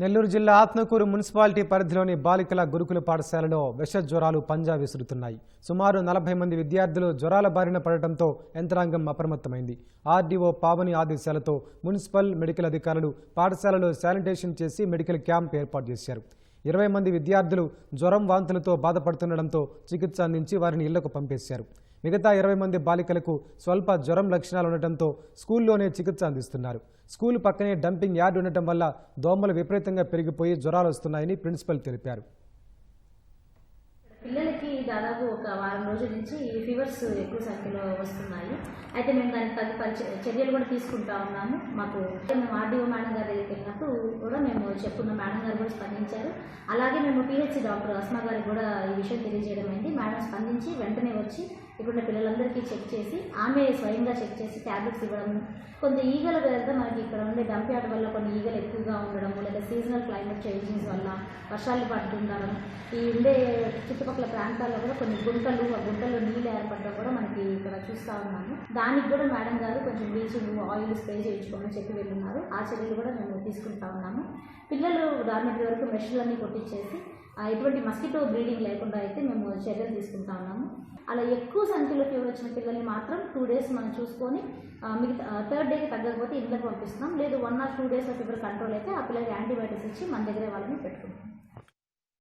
నెల్లూరు జిల్లా ఆత్మకూరు మున్సిపాలిటీ పరిధిలోని బాలికల గురుకుల పాఠశాలలో విష జ్వరాలు పంజా విసురుతున్నాయి. సుమారు నలభై మంది విద్యార్థులు జ్వరాల బారిన పడటంతో యంత్రాంగం అప్రమత్తమైంది. ఆర్డీఓ పావని ఆదేశాలతో మున్సిపల్ మెడికల్ అధికారులు పాఠశాలలో శానిటేషన్ చేసి మెడికల్ క్యాంప్ ఏర్పాటు చేశారు. ఇరవై మంది విద్యార్థులు జ్వరం వాంతులతో బాధపడుతుండటంతో చికిత్స అందించి వారిని ఇళ్ళకు పంపేశారు. మిగతా ఇరవై మంది బాలికలకు స్వల్ప జ్వరం లక్షణాలు ఉండటంతో స్కూల్లోనే చికిత్స అందిస్తున్నారు. స్కూల్ పక్కనే డంపింగ్ యార్డ్ ఉండటం వల్ల దోమలు విపరీతంగా పెరిగిపోయి జ్వరాలు వస్తున్నాయని ప్రిన్సిపల్ తెలిపారు. పిల్లలకి దాదాపు ఒక వారం రోజుల నుంచి ఫీవర్స్ ఎక్కువ సంఖ్యలో వస్తున్నాయి. అయితే మేము దానికి తగ్గ పరిచ- చర్యలు కూడా తీసుకుంటా ఉన్నాము. మాకు మేము ఆర్డీఓ మేడం వరకు కూడా మేము చెప్పున్న మేడం గారు కూడా స్పందించారు. అలాగే మేము పిహెచ్సి డాక్టర్ అస్మా గారికి కూడా ఈ విషయం తెలియజేయడం అయింది. మేడం స్పందించి వెంటనే వచ్చి ఇప్పుడున్న పిల్లలందరికీ చెక్ చేసి ఆమె స్వయంగా చెక్ చేసి ట్యాబ్లెట్స్ ఇవ్వడం కొంత ఈగల వెళ్తే మనకి ఇక్కడ ఉండే డంప్ వల్ల కొన్ని ఈగలు ఎక్కువగా ఉండడం లేదా సీజనల్ క్లైమేట్ చేంజెస్ వల్ల వర్షాలు పడుతుండడం ఈ ఉండే చుట్టుపక్కల ప్రాంతాల్లో కూడా కొన్ని గుంటలు ఆ గుంటల్లో నీళ్ళు ఏర్పడడం కూడా మనకి ఇక్కడ చూస్తూ ఉన్నాము దానికి కూడా మేడం గారు కొంచెం బ్లీచింగ్ ఆయిల్ స్ప్రే చేయించుకోమని చెప్పి వెళ్ళున్నారు ఆ చర్యలు కూడా మేము తీసుకుంటా ఉన్నాము. పిల్లలు డార్మెటరీ వరకు మెషిన్లన్నీ కొట్టించేసి ఎటువంటి మస్కిటో బ్రీడింగ్ లేకుండా అయితే మేము చర్యలు తీసుకుంటా ఉన్నాము. అలా ఎక్కువ సంఖ్యలో ఫీవర్ వచ్చిన పిల్లల్ని మాత్రం టూ డేస్ మనం చూసుకొని మిగతా థర్డ్ డేకి తగ్గకపోతే ఇంట్లోకి పంపిస్తున్నాం. లేదు one or two days fever control అయితే ఆ పిల్లలకి యాంటీబయాటిక్స్ ఇచ్చి మన దగ్గరే వాళ్ళని పెట్టుకుంటాం.